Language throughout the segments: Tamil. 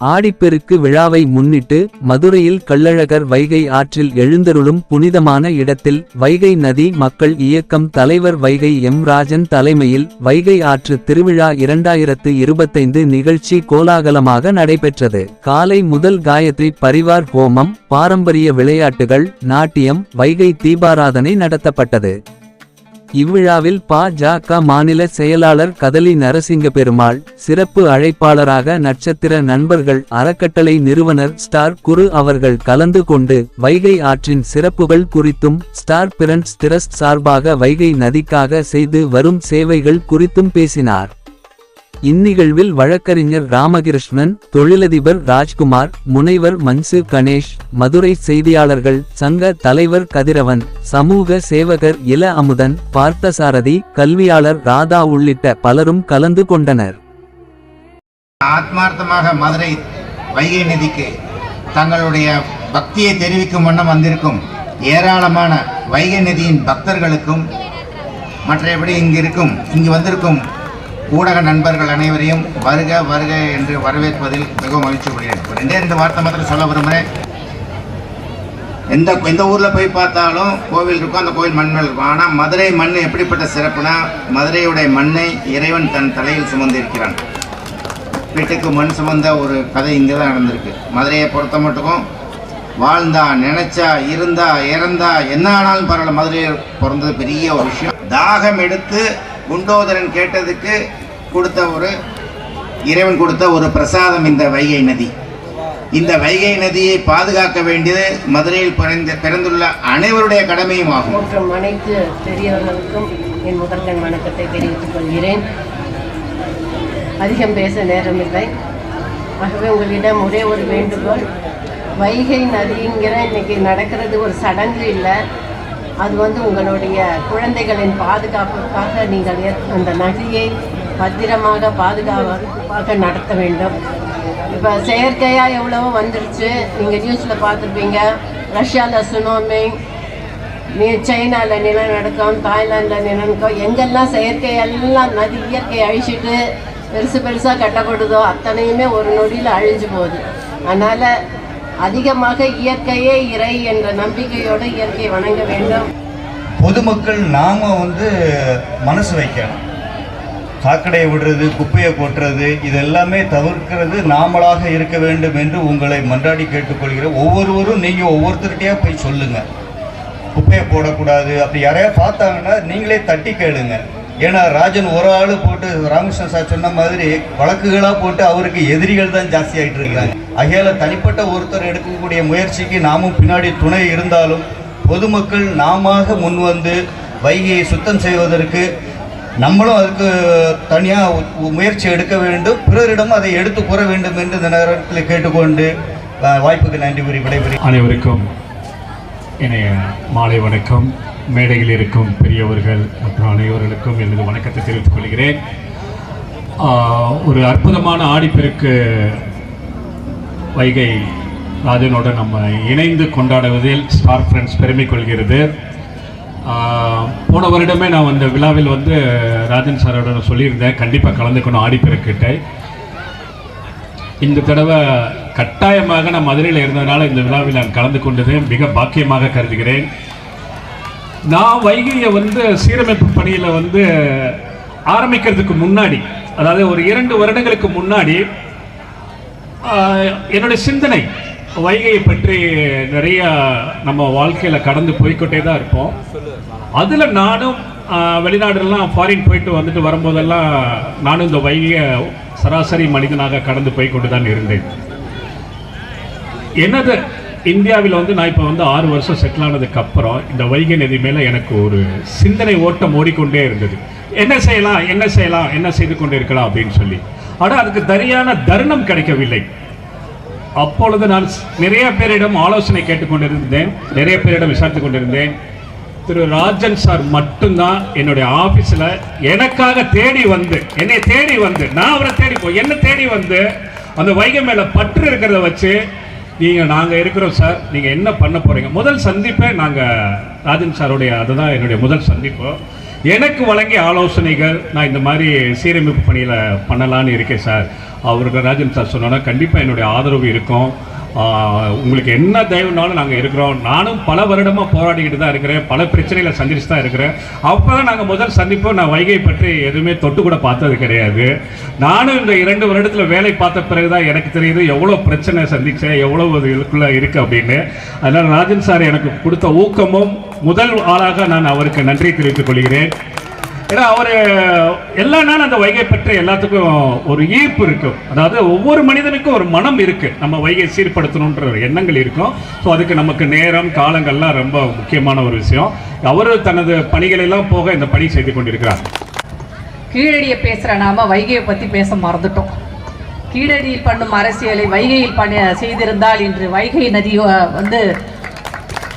ஆடிப்பெருக்கு விழாவை முன்னிட்டு மதுரையில் கள்ளழகர் வைகை ஆற்றில் எழுந்தருளும் புனிதமான இடத்தில் வைகை நதி மக்கள் இயக்கம் தலைவர் வைகை எம் ராஜன் தலைமையில் வைகை ஆற்று திருவிழா இரண்டாயிரத்து இருபத்தைந்து நிகழ்ச்சி கோலாகலமாக நடைபெற்றது. காலை முதல் காயத்ரி பரிவார் ஹோமம் பாரம்பரிய விளையாட்டுகள் நாட்டியம் வைகை தீபாராதனை நடத்தப்பட்டது. இவ்விழாவில் பாஜக மாநில செயலாளர் கதலி நரசிங்க பெருமாள் சிறப்பு அழைப்பாளராக நட்சத்திர நண்பர்கள் அறக்கட்டளை நிறுவனர் ஸ்டார் குரு அவர்கள் கலந்து கொண்டு வைகை ஆற்றின் சிறப்புகள் குறித்தும் ஸ்டார் பிரண்ட்ஸ் திரஸ்ட் சார்பாக வைகை நதிக்காக செய்து வரும் சேவைகள் குறித்தும் பேசினார். இந்நிகழ்வில் வழக்கறிஞர் ராமகிருஷ்ணன் தொழிலதிபர் ராஜ்குமார் முனைவர் மன்சு கணேஷ் மதுரை செய்தியாளர்கள் சங்க தலைவர் கதிரவன் சமூக சேவகர் இல அமுதன் பார்த்தசாரதி கல்வியாளர் ராதா உள்ளிட்ட பலரும் கலந்து கொண்டனர். ஆத்மார்த்தமாக மதுரை வைகை நதிக்கு தங்களுடைய பக்தியை தெரிவிக்கும் வண்ணம் வந்திருக்கும் ஏராளமான வைகை நதியின் பக்தர்களுக்கும் மற்றபடி இங்கு இருக்கும் இங்கு வந்திருக்கும் ஊடக நண்பர்கள் அனைவரையும் வருக வருக என்று வரவேற்பதில் மிகவும் மகிழ்ச்சி கொள்கிறேன். ரெண்டே ரெண்டு வார்த்தை மாத்திரம் சொல்ல விரும்புகிறேன். எந்த எந்த ஊரில் போய் பார்த்தாலும் கோவில் இருக்கும் அந்த கோவில் மண் மேல் இருக்கும். ஆனால் மதுரை மண் எப்படிப்பட்ட சிறப்புனா மதுரையுடைய மண்ணை இறைவன் தன் தலையில் சுமந்திருக்கிறான். வீட்டுக்கு மண் சுமந்த ஒரு கதை இங்கே தான் நடந்திருக்கு. மதுரையை பொறுத்த மட்டுக்கும் வாழ்ந்தா நினைச்சா இருந்தா இறந்தா என்ன ஆனாலும் பரவாயில்ல. மதுரையில் பிறந்தது பெரிய ஒரு விஷயம். தாகம் எடுத்து குண்டோதரன் கேட்டதுக்கு கொடுத்த ஒரு இறைவன் கொடுத்த ஒரு பிரசாதம் இந்த வைகை நதி. இந்த வைகை நதியை பாதுகாக்க வேண்டியது மதுரையில் பிறந்த பிறந்துள்ள அனைவருடைய கடமையும் ஆகும். மற்றும் அனைத்து பெரியவர்களுக்கும் என் முதல்கண் வணக்கத்தை தெரிவித்துக் கொள்கிறேன். அதிகம் பேச நேரமில்லை. ஆகவே உங்களிடம் ஒரே ஒரு வேண்டுகோள். வைகை நதிங்கிற இன்னைக்கு நடக்கிறது ஒரு சடங்கு இல்லை. அது வந்து உங்களுடைய குழந்தைகளின் பாதுகாப்புக்காக நீங்கள் அந்த நதியை பத்திரமாக பாதுகாப்பாக நடத்த வேண்டும். இப்போ செயற்கையாக எவ்வளவோ வந்துருச்சு. நீங்கள் நியூஸில் பார்த்துருப்பீங்க. ரஷ்யாவில் சுனோமி நீ சைனாவில் நிலநடுக்கம் தாய்லாந்தில் நிலநடுக்கம் எங்கெல்லாம் செயற்கை எல்லாம் நதி இயற்கை அழிச்சிட்டு பெருசு பெருசாக கட்டப்படுதோ அத்தனையுமே ஒரு நொடியில் அழிஞ்சு போகுது. அதனால் அதிகமாக இயற்கையே இறை என்ற நம்பிக்கையோடு இயற்கையை வணங்க வேண்டும். பொதுமக்கள் நாம வந்து மனசு வைக்கணும். சாக்கடையை விடுறது குப்பையை கொட்டுறது இதெல்லாமே தவிர்க்கிறது நாமளாக இருக்க வேண்டும் என்று உங்களை மன்றாடி கேட்டுக்கொள்கிற ஒவ்வொருவரும் நீங்கள் ஒவ்வொருத்தர்கிட்டயா போய் சொல்லுங்கள் குப்பையை போடக்கூடாது. அப்படி யாரையா பார்த்தாங்கன்னா நீங்களே தட்டி கேளுங்கள் ஏன்னா ராஜன் ஒரு ஆள் போட்டு ராமகிருஷ்ணன் சார் சொன்ன மாதிரி வழக்குகளாக போட்டு அவருக்கு எதிரிகள் தான் ஜாஸ்தி ஆகிட்டு இருக்காங்க. அகையால் தனிப்பட்ட ஒருத்தர் எடுக்கக்கூடிய முயற்சிக்கு நாமும் பின்னாடி துணை இருந்தாலும் பொதுமக்கள் நாம முன்வந்து வைகையை சுத்தம் செய்வதற்கு நம்மளும் அதுக்கு தனியாக முயற்சி எடுக்க வேண்டும். பிறரிடம் அதை எடுத்து கூற வேண்டும் என்று இந்த நேரத்தில் கேட்டுக்கொண்டு வாய்ப்புக்கு நன்றி கூறி விடைபெறுகிறேன். அனைவருக்கும் இணைய மாலை வணக்கம். மேடையில் இருக்கும் பெரியவர்கள் மற்றும் அனைவர்களுக்கும் எனது வணக்கத்தை தெரிவித்துக் கொள்கிறேன். ஒரு அற்புதமான ஆடிப்பெருக்கு வைகை ராஜனோட நம்ம இணைந்து கொண்டாடுவதில் ஸ்டார் ஃப்ரெண்ட்ஸ் பெருமை கொள்கிறது. போன வருடமே நான் அந்த விழாவில் வந்து ராஜன் சாரோட சொல்லியிருந்தேன் கண்டிப்பாக கலந்துக்கணும் ஆடிப்பெருக்கிட்ட இந்த தடவை கட்டாயமாக நான் மதுரையில் இருந்ததுனால இந்த விழாவில் நான் கலந்து கொண்டது மிக பாக்கியமாக கருதுகிறேன். நான் வைகையை வந்து சீரமைப்பு பணியில் வந்து ஆரம்பிக்கிறதுக்கு முன்னாடி அதாவது ஒரு இரண்டு வருடங்களுக்கு முன்னாடி என்னுடைய சிந்தனை வைகையை பற்றி நிறைய நம்ம வாழ்க்கையில் கடந்து போய்க்கொண்டே தான் இருப்போம். அதில் நானும் வெளிநாடுலாம் ஃபாரின் போயிட்டு வந்துட்டு வரும்போதெல்லாம் நானும் இந்த வைகையை சராசரி மனிதனாக கடந்து போய்கொண்டு தான் இருந்தேன். என்னது? இந்தியாவில் வந்து நான் இப்போ வந்து ஆறு வருஷம் செட்டில் ஆனதுக்கு அப்புறம் இந்த வைகை நதி மேலே எனக்கு ஒரு சிந்தனை ஓட்டம் ஓடிக்கொண்டே இருந்தது. என்ன செய்யலாம் என்ன செய்யலாம் என்ன செய்து கொண்டு இருக்கலாம் அப்படின்னு சொல்லி. ஆனால் அதுக்கு சரியான தருணம் கிடைக்கவில்லை. அப்பொழுது நான் நிறைய பேரிடம் ஆலோசனை கேட்டுக்கொண்டிருந்தேன் நிறைய பேரிடம் விசாரித்து கொண்டிருந்தேன். திரு ராஜன் சார் மட்டும்தான் என்னுடைய ஆஃபீஸில் எனக்காக தேடி வந்து என்னை தேடி வந்து நான் அவரை தேடி போய் என்ன தேடி வந்து அந்த வைகை மேலே பற்று இருக்கிறத வச்சு நீங்கள் நாங்கள் இருக்கிறோம் சார் நீங்கள் என்ன பண்ண போகிறீங்க முதல் சந்திப்பே நாங்கள் ராஜன் சாருடைய அதுதான் என்னுடைய முதல் சந்திப்பு. எனக்கு வழங்கிய ஆலோசனைகள் நான் இந்த மாதிரி சீரமைப்பு பணியில் பண்ணலான்னு இருக்கேன் சார் அவருக்கு ராஜன் சார் சொன்னோன்னா கண்டிப்பாக என்னுடைய ஆதரவு இருக்கும். உங்களுக்கு என்ன தயவுனாலும் நாங்கள் இருக்கிறோம். நானும் பல வருடமாக போராடிக்கிட்டு தான் இருக்கிறேன். பல பிரச்சனைகளை சந்திச்சு தான் இருக்கிறேன். அப்போ தான் நாங்கள் முதல் சந்திப்போம். நான் வைகை பற்றி எதுவுமே தொட்டு கூட பார்த்தது கிடையாது. நானும் இந்த இரண்டு வருடத்தில் வேலை பார்த்த பிறகு தான் எனக்கு தெரியுது எவ்வளோ பிரச்சனை சந்தித்தேன் எவ்வளோ இதுக்குள்ளே இருக்குது அப்படின்னு. அதனால் ராஜன் சார் எனக்கு கொடுத்த ஊக்கமும் முதல் ஆளாக நான் அவருக்கு நன்றி தெரிவித்துக் கொள்கிறேன். ஏன்னா அவர் எல்லா நாளும் அந்த வைகை பற்றி எல்லாத்துக்கும் ஒரு ஈர்ப்பு இருக்கும் அதாவது ஒவ்வொரு மனிதனுக்கும் ஒரு மனம் இருக்கு. நம்ம வைகை சீர்படுத்தணுன்ற ஒரு எண்ணங்கள் இருக்கும். ஸோ அதுக்கு நமக்கு நேரம் காலங்கள்லாம் ரொம்ப முக்கியமான ஒரு விஷயம். அவர் தனது பணிகளெல்லாம் போக இந்த பணி செய்து கொண்டிருக்கிறார். கீழடியை பேசுகிற நாம வைகையை பற்றி பேச மறந்துட்டோம். கீழடியில் பண்ணும் அரசியலை வைகையில் பண்ண செய்திருந்தால் இன்று வைகை நதி வந்து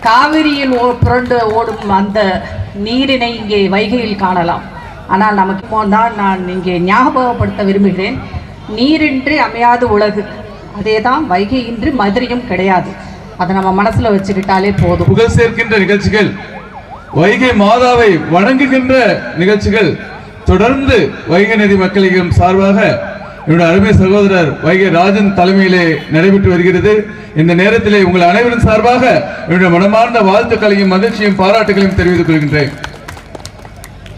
காவிரியில் ஓ புரண்டு ஓடும் அந்த நீரினை இங்கே வைகையில் காணலாம். ஆனால் நமக்கு இப்போ தான் நான் இங்கே ஞாபகப்படுத்த விரும்புகிறேன். நீரின்றி அமையாது உலகு. அதே தான் வைகை இன்றி மதுரையும் கிடையாது. அதை நம்ம மனசில் வச்சுக்கிட்டாலே போதும். புகழ் சேர்க்கின்ற நிகழ்ச்சிகள் வைகை மாதாவை வணங்குகின்ற நிகழ்ச்சிகள் தொடர்ந்து வைகை நதி மக்களிடம் சார்பாக என்னுடைய அருமை சகோதரர் வைகை ராஜன் தலைமையிலே நடைபெற்று வருகிறது. இந்த நேரத்திலே உங்கள் அனைவரும் சார்பாக என்னுடைய மனமார்ந்த வாழ்த்துக்களையும் மகிழ்ச்சியும் பாராட்டுகளையும் தெரிவித்துக் கொள்கின்றேன்.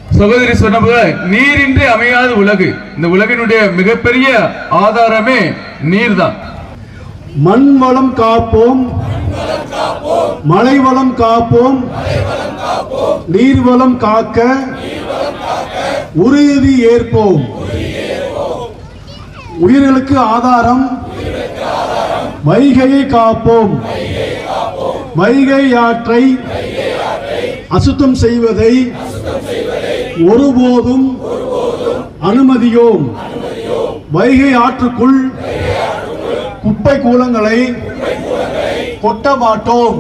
சகோதரி சொன்ன நீரின்றி அமையாத உலகு. இந்த உலகினுடைய மிகப்பெரிய ஆதாரமே நீர்தான். மண் வளம் காப்போம். மலை வளம் காப்போம். நீர் வளம் காக்க. உறுதி ஏற்போம். உயிர்களுக்கு ஆதாரம் வைகையை காப்போம். வைகை ஆற்றை அசுத்தம் செய்வதை ஒருபோதும் அனுமதியோம். வைகை ஆற்றுக்குள் குப்பை கூலங்களை கொட்ட மாட்டோம்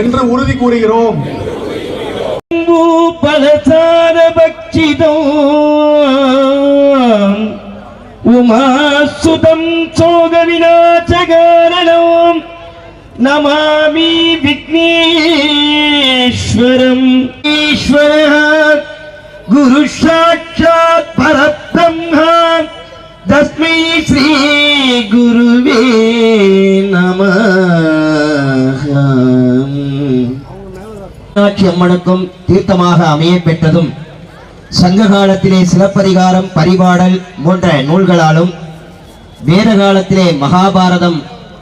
என்று உறுதி கூறுகிறோம். நமாமி விக்னேஸ்வரம் ஈஸ்வர குரு சாட்சாத் பரபிரம்ம தஸ்மை ஸ்ரீ குருவே நம மீனாட்சி அம்மனுக்கும் தீர்த்தமாக அமைய பெற்றதும் சங்க காலத்திலே சிலப்பதிகாரம் பரிபாடல் போன்ற நூல்களாலும் வேத காலத்திலே மகாபாரதம்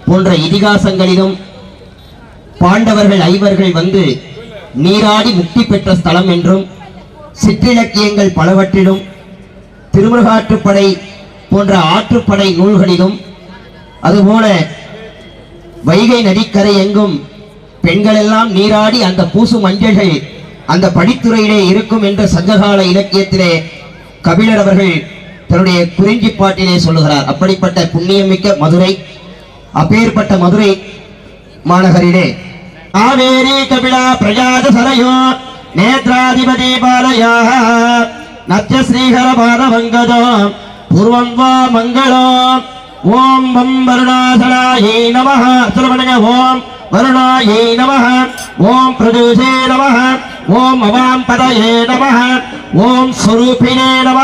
போன்ற இதிகாசங்களிலும் பாண்டவர்கள் ஐவர்கள் வந்து நீராடி முக்தி பெற்ற ஸ்தலம் என்றும் சிற்றிலக்கியங்கள் பலவற்றிலும் திருமுருகாற்றுப்படை போன்ற ஆற்றுப்படை நூல்களிலும் அதுபோல வைகை நதிக்கரை எங்கும் பெண்கள் எல்லாம் நீராடி அந்த பூசு மஞ்சள்கள் அந்த படித்துறையிலே இருக்கும் என்று சங்ககால இலக்கியத்திலே கபிலர் அவர்கள் தன்னுடைய குறிஞ்சி பாட்டிலே சொல்லுகிறார். அப்படிப்பட்ட புண்ணியமிக்க மதுரை அப்பேற்பட்ட மதுரை மாநகரிலே காவேரி கபிலா பிரஜாத சரையோ நேத்ராதிபதி பாலயா. நத்திய ஸ்ரீஹர பாதவங்கதோ பூர்வம் வா மங்களோ. ஓம் வம் வருணாசனாயை நம சுரவணங்க ஓம் வருணாயை நம ஓம் பிரதூஷே நம ஓம் அவாம் பதயே நம ஓம் ஸ்வரூபிணே நம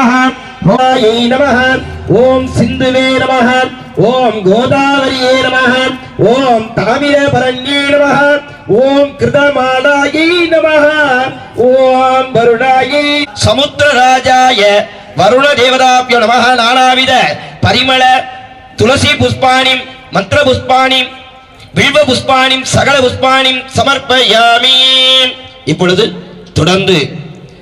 ஓயை நம ஓம் சிந்துவே நம ஓம் கோதாவரியே நம ஓம் தாமிர தாமிரபரண்யே நம ஓம் கிருதமாலாயை நமக ஓம் வருணாயை. சமுத்திரராஜாய வருண தேவதாபியோ நமக நானாவித பரிமள துளசி புஷ்பாணிம் மந்திர புஷ்பாணிம் வில்வ புஷ்பாணிம் சகல புஷ்பாணிம் சமர்ப்பயாமி. இப்பொழுது தொடர்ந்து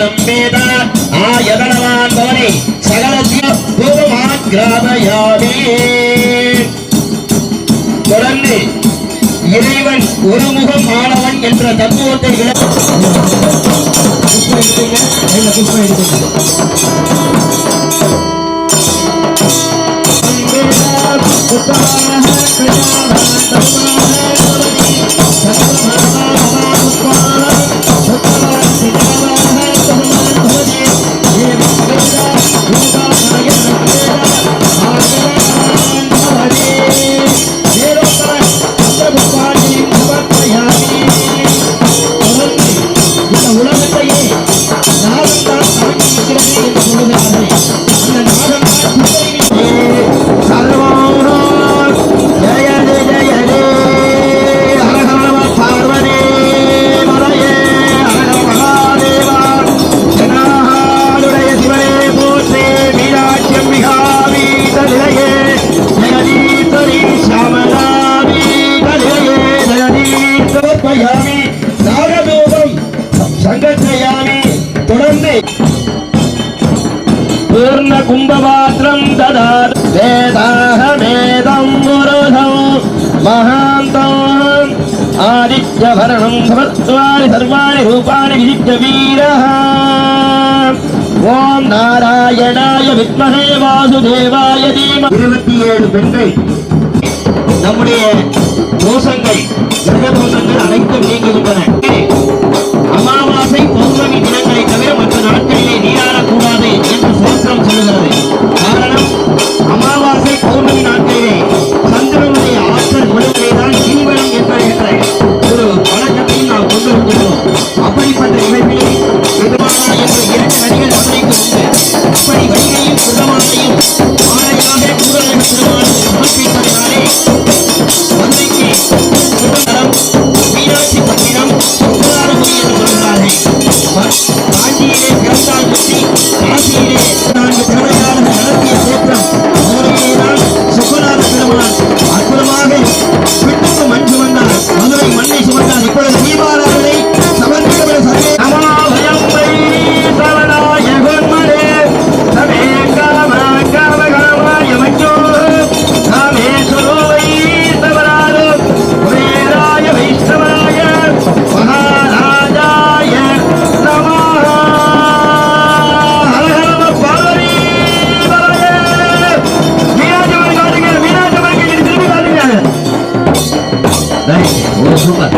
ஆயதனம் மேதா ஆயதனவான் பவனே சகலத்திய பூமான் கிராமயாமே தொடர்ந்து இறைவன் ஒருமுகம் ஆனவன் என்ற தத்துவத்தை சங்கச்சயாமி தொடர்ந்து பூர்ண கும்பபாத்திரம் ததா வேதாக வேதம் முருகம். மகாந்தம் ஆதித்யபரணம் சமத்வாரி சர்வாணி ரூபாணி விதித்த வீரः ஓம் நாராயணாய வித்மகே வாசுதேவாய தீம. இருபத்தி ஏழு பெண்கள். I'm gonna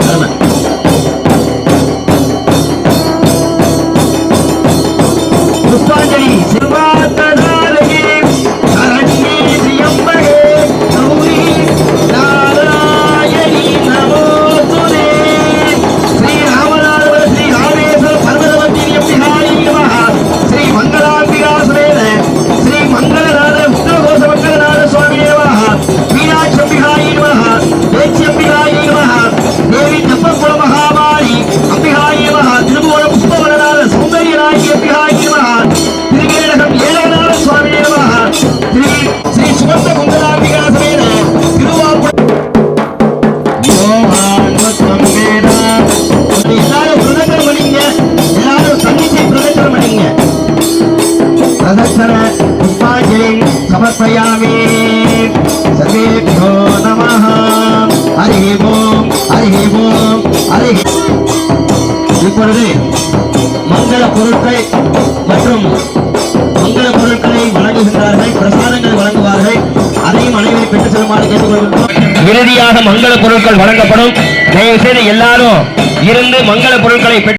ಧರ್ಮ सहस्र पुष्पाञ्जलिं समर्पयामि सर्वेभ्यो नमः हरिः ओम् हरिः ओम् हरिः இப்பொழுது மங்கள பொருட்கள் மற்றும் மங்கள பொருட்களை வழங்குகின்றார்கள் பிரசாதங்கள் வழங்குவார்கள். அதையும் அனைவரை பெற்றுச் செல்லுமாறு கேட்டுக்கொள்கின்றோம். இறுதியாக மங்கள பொருட்கள் வழங்கப்படும். தயவு செய்து எல்லாரும் இருந்து மங்கள பொருட்களை